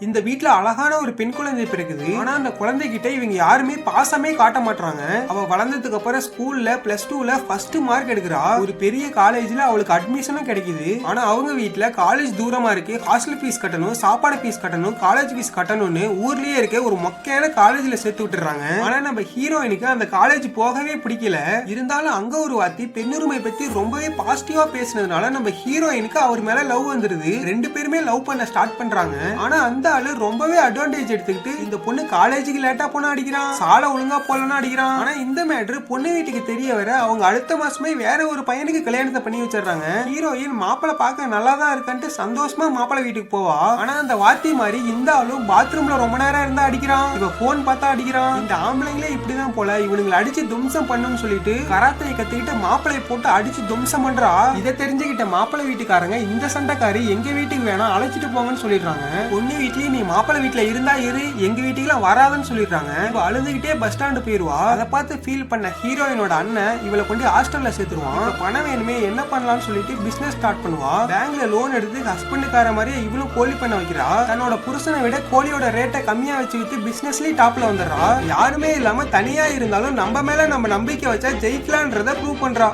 இந்த வீட்ல அழகான ஒரு பெண் குழந்தை பிறகுது ஆனா அந்த குழந்தை கிட்ட இவங்க யாருமே பாசமே காட்ட மாட்டாங்க அவ வளர்ந்ததுக்கு அப்புறம் ஸ்கூல்ல பிளஸ் டூல ஃபர்ஸ்ட் மார்க் எடுக்கிறா. ஒரு பெரிய காலேஜ்ல அவளுக்கு அட்மிஷனும் கிடைக்குது. ஆனா அவங்க வீட்ல காலேஜ் தூரமா இருக்கு ஹாஸ்டல் ஃபீஸ் கட்டணும் சாப்பாடு ஃபீஸ் கட்டணும் காலேஜ் ஃபீஸ் கட்டணும்னு ஊர்லயே இருக்க ஒரு மொக்கையான காலேஜ்ல சேர்த்து விட்டுறாங்க. ஆனா நம்ம ஹீரோயினுக்கு அந்த காலேஜ் போகவே பிடிக்கல. இருந்தாலும் அங்க ஒரு வாத்தி பெண்ணுரிமை பத்தி ரொம்பவே பாசிட்டிவா பேசினதுனால நம்ம ஹீரோயினுக்கு அவர் மேல லவ் வந்துருது. ரெண்டு பேருமே லவ் பண்ண ஸ்டார்ட் பண்றாங்க. ஆனா அந்த ஆளு ரொம்பவே அட்வான்டேஜ் எடுத்துக்கிட்டு இந்த பொண்ணு காலேஜுக்கு லேட்டா போனா அடிக்கிறான். சாலை ஒழுங்கா போலனா அடிக்கிறான். ஆனா இந்த மேட்ரு பொண்ணு வீட்டுக்கு தெரிய வர அவங்க அடுத்த மாசமே வேற ஒரு பையனுக்கு கல்யாணத்தை பண்ணி வச்சிடுறாங்க. ஹீரோயின் மாப்பிளை பார்க்க நல்லா தான் இருக்கான்ட்டு சந்தோஷமா மாப்பிளை வீட்டுக்கு போவா. ஆனா அந்த வாத்தி மாதிரி இந்த ஆளும் பாத்ரூம்ல ரொம்ப நேரம் இருந்தா அடிக்கிறான். இவ போன் பார்த்தா அடிக்கிறான். இந்த ஆம்பளைங்களே இப்படிதான் போல. இவனுங்களை அடிச்சு தும்சம் பண்ணுன்னு சொல்லிட்டு கராத்தை கத்துக்கிட்டு மாப்பிளைய போட்டு அடிச்சு தும்சம் பண்றா. இதை தெரிஞ்சுக்கிட்ட மாப்பிள்ளை வீட்டுக்காரங்க இந்த சண்டைக்காரி எங்க வீட்டுக்கு வேணாம் அழைச்சிட்டு போங்கன்னு சொல்லிடுறாங்க. பொண்ணு வீட்லயும் நீ மாப்பிள்ளை வீட்டுல இருந்தா இரு எங்க வீட்டுக்குலாம் வராதுன்னு சொல்லிடுறாங்க. இவ அழுதுகிட்டே பஸ் ஸ்டாண்டு போயிருவா. அதை பார்த்து ஃபீல் பண்ண ஹீரோயினோட அண்ணன் இவளை கொண்டு ஹாஸ்டல்ல சேர்த்துருவான். பணம் வேணுமே என்ன பண்ணலாம்னு சொல்லிட்டு பிசினஸ் ஸ்டார்ட் பண்ணுவா. பேங்க்ல லோன் எடுத்து ஹஸ்பண்டுக்கார மாதிரியே இவளும் கோழி பண்ண வைக்கிறா. தன்னோட புருஷனை விட கோழியோட ரேட்டை கம்மியா வச்சு வித்து பிசினஸ்லயும் டாப்ல வந்துடுறா. யாருமே இல்லாம தனியா இருந்தாலும் நம்ம மேல நம்ம நம்பிக்கை வச்சா ஜெயிக்கலான்றத ப்ரூவ் பண்றா.